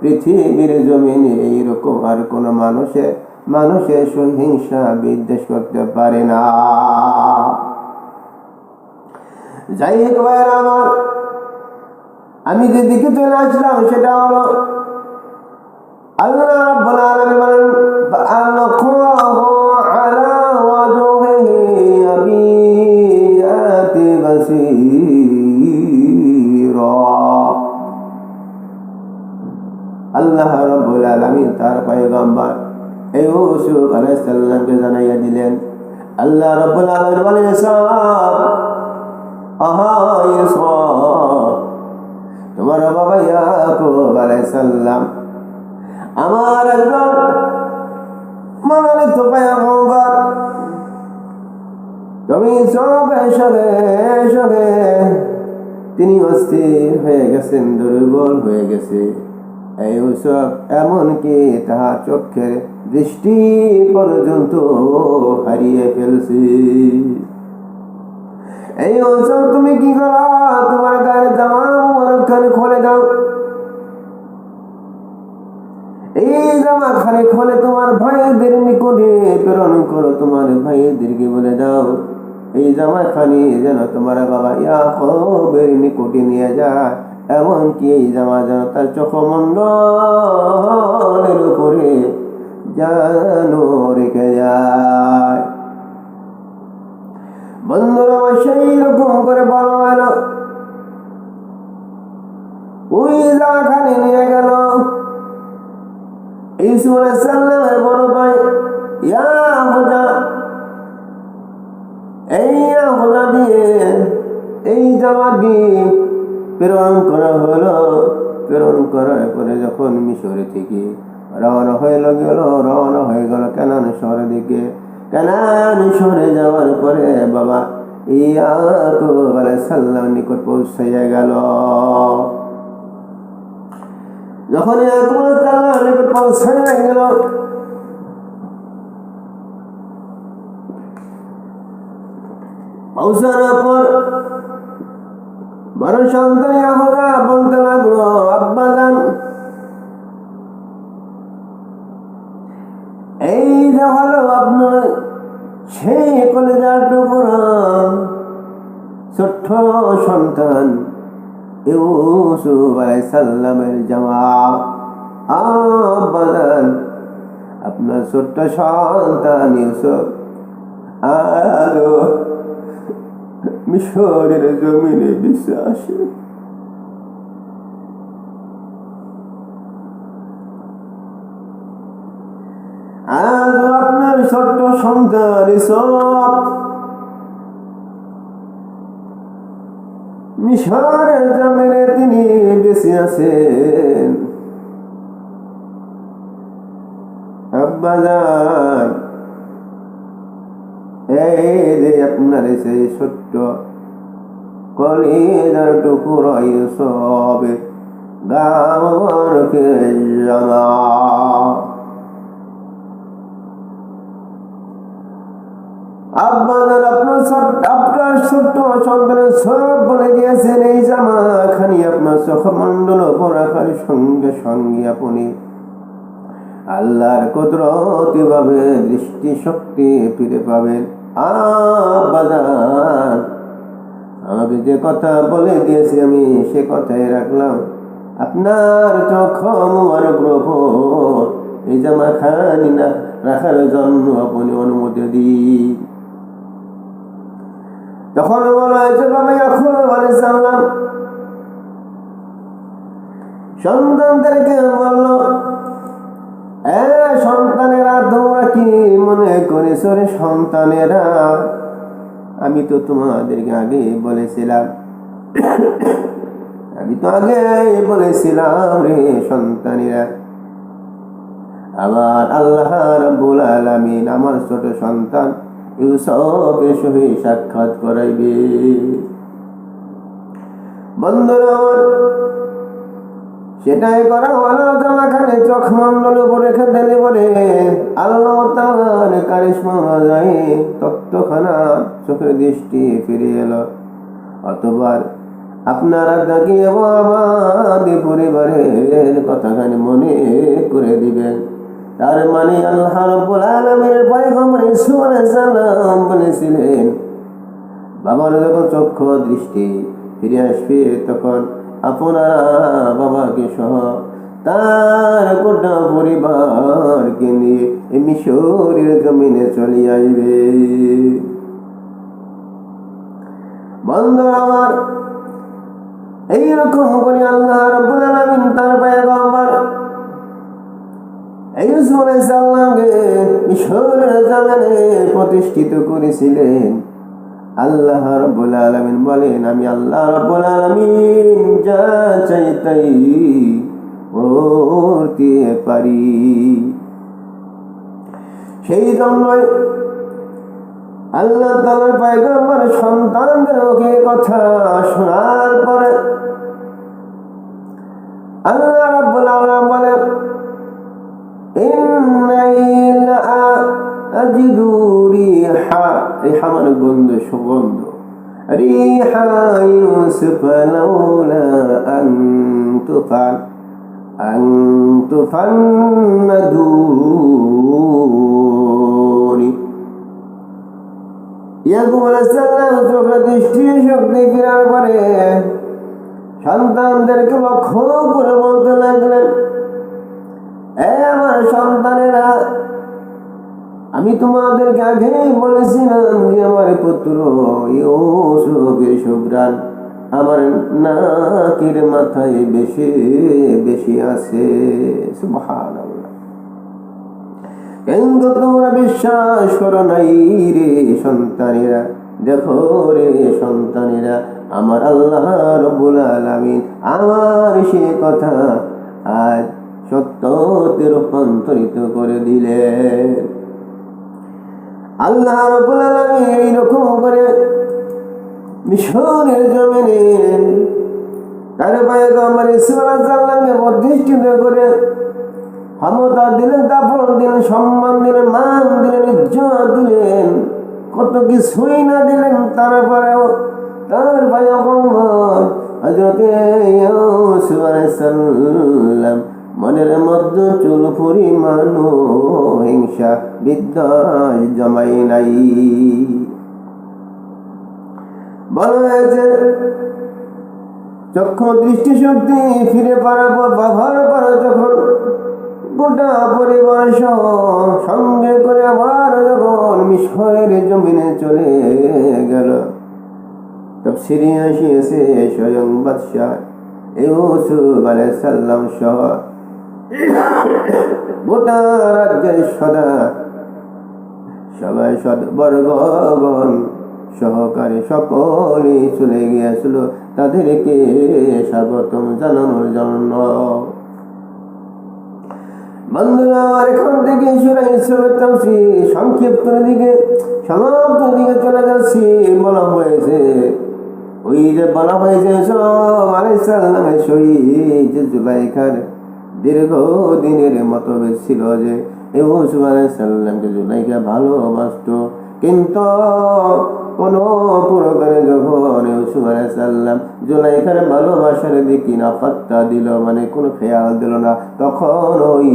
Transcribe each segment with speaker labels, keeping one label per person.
Speaker 1: পৃথিবীর জমিনে এইরকম আর কোন মানুষের মানুষের সহিংসা বিদ্বেষ করতে পারে না। যাই হোক আমার, আমি যেদিকে চলে আসলাম, সেটা হলো সালামকে জানাইয়া দিলেন, আল্লাহ রাব্বুল বলেন তোমার বাবা ইয়াকুব আলাইহিস সালাম, আমার তুমি সবে সবে সবে তিনি অস্থির হয়ে গেছেন, দুর্বল হয়ে গেছে। এই সব এমনকি তাহার চোখের দৃষ্টি পর্যন্ত হারিয়ে ফেলছে। এই অঞ্চল তুমি কি করো? তোমার গায়ের জামা খোলে দাও। এই জামা খানে খোলে তোমার ভাইদের নিকটে প্রেরণ করো, তোমার ভাইদেরকে বলে দাও। এই জামা খানি যেন তোমার বাবা ইয়াকবের নিকটে নিয়ে যায়, এমনকি এই জামা যেন তার চোখমণ্ডলের উপরে যেন যায়। বন্ধুরা সেই রকম করে বলা হলো ওই জামা নিয়ে গেল। ইসু সাল্লামের বড় ভাই, ইয়া হোজা এই হোজা দিয়ে এই জামাটি প্রেরণ করা হলো? প্রেরণ করার পরে যখন মিশরে থেকে রওনা হয়ে গেল, রওনা হয়ে গেল কেনান শহরের দিকে। কেনান শহরে যাওয়ার পরে বাবা ইয়াকুব আলাইহিস নিকট পৌঁছাইয়া গেল। যখন গেল, পৌঁছানোর পর বড় সন্তান বলতে লাগল আব্বা এই হলো আপনার সেই কলেজার টুকরা ছোট্ট সন্তান ইউসুফ আলাই সাল্লামের জামা আব্বাজান আপনার ছোট্ট সন্তান ইউসুফ আরও মিশরের জমিনে বিশ্বাস আজ আপনার ছোট্ট সন্তান সব তিনি বেশি আছেন। আব্বাজান এই যে আপনার সেই ছোট্ট কলিজার টুকুর সব গামরকে জামা আব্বাজান আপনার আপনার ছোট্ট সন্তানের সব বলে দিয়েছেন, এই জামা খানি আপনার চোখমণ্ডল পরাখার সঙ্গে সঙ্গে আপনি আল্লাহর কুদরতি ভাবে দৃষ্টি শক্তি ফিরে পাবেন। আবাদান আমাকে যে কথা বলে দিয়েছি, আমি সে কথাই রাখলাম। আপনার চোখ গ্রহ এই জামা খানি না রাখার জন্য আপনি অনুমতি দিন। তখন বলা হয়েছে, বাবা এখন সাল্লাম সন্তানদেরকে বলল সন্তানেরা, তোমরা কি মনে করেছ রে সন্তানেরা? আমি তো তোমাদেরকে আগে বলেছিলাম। আমি তো আগে বলেছিলাম রে সন্তানেরা। আমার আল্লাহ রাব্বুল আলামিন আমার ছোট সন্তান সাক্ষাৎ করাইবে। সেটাই করা হলো চোখ মন্ডল উপরে দিলে বলে আল্লাহ কারিশমা যায় তত্ত্বখানা চোখের দৃষ্টি ফিরে এলো। অতবার আপনারা তাকিয়ে আমাদের পরিবারের কথাখানি মনে করে দিবেন। তার মানে আল্লাহ রব্বুল আলামিনের পয়গম্বর ঈসা আলাইহিস বলেছিলেন, বাবার যখন চক্ষু দৃষ্টি ফিরে আসবে, তখন আপনারা বাবাকে সহ তার গোটা পরিবারকে নিয়ে মিশরের জমিনে চলে আসবে। বন্ধু আমার, এইরকম করে আল্লাহ রব্বুল আলামিন তার পয়গম্বর ইউসুফ আলাইহিস সালামকে মিশরের জমিনে প্রতিষ্ঠিত করেছিলেন। আল্লাহ রব্বুল আলামিন বলেন, আমি আল্লাহ রব্বুল আলামিন যা চাই তাই করতে পারি। সেই জন্যই আল্লাহ তালার পায়গম্বর সন্তানদের ওকে কথা শোনার পরে আল্লাহ রাব্বুল আলামিন বলেন ইন্নাই আজিদু রিহা রিহা মানে গন্ধ সুগন্ধ রিহা ইউসুফ লাউলা আন তুফান আন তুফান্নাদুনি ইয়াকুব আলাইসাল্লাম চোখে দৃষ্টি শক্তি ফেরার পরে সন্তানদেরকে লক্ষ্য করে বলতে লাগলেন এ আমার সন্তানেরা, আমি তোমাদেরকে আগেই বলেছিলাম যে আমার পুত্র ইউসুফের আমার নাকের মাথায় বেশি বেশি আছে। কিন্তু তোমরা বিশ্বাস করো নাই রে সন্তানেরা। দেখো রে সন্তানেরা, আমার আল্লাহ রব্বুল আলামিন আমার সে কথা আজ সত্যতে রূপান্তরিত করে দিলেন আল্লাহ এইরকম করে মিশরের জমিনে তার করে ক্ষমতা দিলেন তারপর দিলেন, সম্মান দিলেন, মান দিলেন, ইজ্জত দিলেন, কত কিছুই না দিলেন। তারপরেও তার পায়গম্বর হজরতে ইউসুফ আলাইহিস সালাম মনের মধ্যে চুল পরিমাণ হিংসা, বিদ্বেষ জমাই নাই। বলা হয়েছে চক্ষু দৃষ্টিশক্তি ফিরে পারাবো বাবার পারা যখন, গোটা পরিবার সহ সঙ্গে করে আবার যখন মিশরের জমিনে চলে গেল তব সিরিয়ে আসিয়েছে স্বয়ং বাদশাহ ইউসুফ আলাইহিস সালাম সহ। গোটা রাজ্যের সদা সবাই সহকারে সকলে চলে গিয়েছিল তাদেরকে স্বাগতম জানানোর জন্য। বন্ধুরা থেকে দিকে, সমাপ্ত দিকে চলে যাচ্ছি। বলা হয়েছে, ওই যে বলা হয়েছে, সব আলাইসাল্লামের শহীদ জুলাইখার দীর্ঘ দিনের মতভেদ ছিল যে ইউসুফ আলাইসাল্লামকে জুলাইখা ভালোবাসত। কিন্তু কোন প্রকারে যখন ইউসুফ আলাইসাল্লাম জুলাইখার ভালোবাসার দিকে না পাত্তা দিল মানে কোনো খেয়াল দিল না, তখন ওই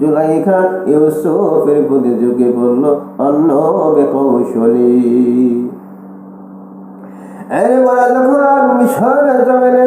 Speaker 1: জুলাইখা ইউসুফের প্রতি যুগে বলল, অন্য বেকৌশলী। এর বলা যখন মিশরে জমেনে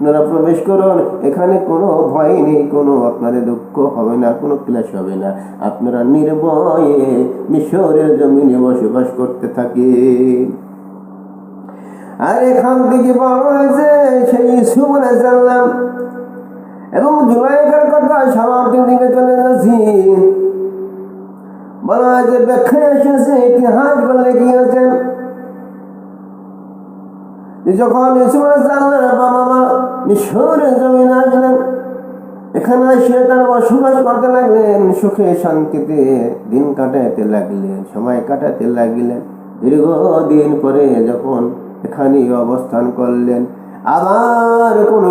Speaker 1: আপনারা প্রবেশ করুন, এখানে কোনো ভয় নেই, কোনো আপনাদের দুঃখ হবে না, কোনো ক্লেশ হবে না। আপনারা নির্ভয়ে মিশরের জমিনে বসবাস করতে থাকে। আর এখান থেকে বলা হয়েছে, সেই সুবনে জানলাম এবং জুলাইকার কথা সমাপ্তির দিকে চলে যাচ্ছি। বলা হয় যে ব্যাখ্যায় এসেছে, ইতিহাস বললে গিয়েছেন যে যখন আলাইহিস বাবা মা মিশরের জমিনে আসলেন, এখানে এসে তার বসবাস করতে লাগলেন, সুখে শান্তিতে দিন কাটাতে লাগলেন, সময় কাটাতে লাগলেন। দীর্ঘদিন পরে যখন এখানে অবস্থান করলেন, আবার কোনো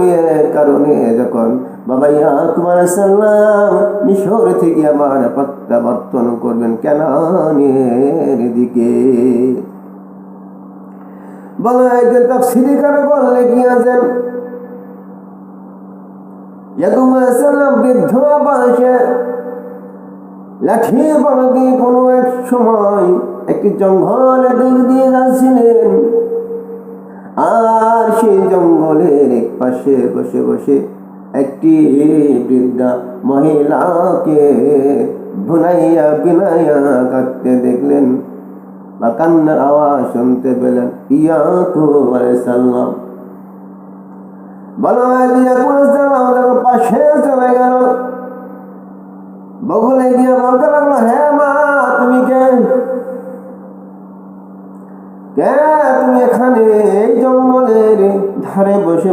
Speaker 1: কারণে যখন বাবা ইয়া ইয়াকুমার সাল্লাম মিশর থেকে আমার প্রত্যাবর্তন করবেন, কেন দিকে? বলো একজন তাফসিরি কারও বললে কি আছেন? ইয়াকুব বৃদ্ধ বয়সে লাঠি বড় দিয়ে কোনো এক সময় একটি জঙ্গলে দিক দিয়ে যাচ্ছিলেন। আর সেই জঙ্গলের এক পাশে বসে বসে একটি বৃদ্ধা মহিলাকে বুনাইয়া বিনাইয়া কাটতে দেখলেন। বা কান্নার আওয়াজ শুনতে পেলেন ইয়াকুব আলাইসাল্লাম বলো পাশে চলে গেল বগলে গিয়ে বলতে লাগল হ্যাঁ মা তুমি কে কে তুমি এখানে এই জঙ্গলের ধারে বসে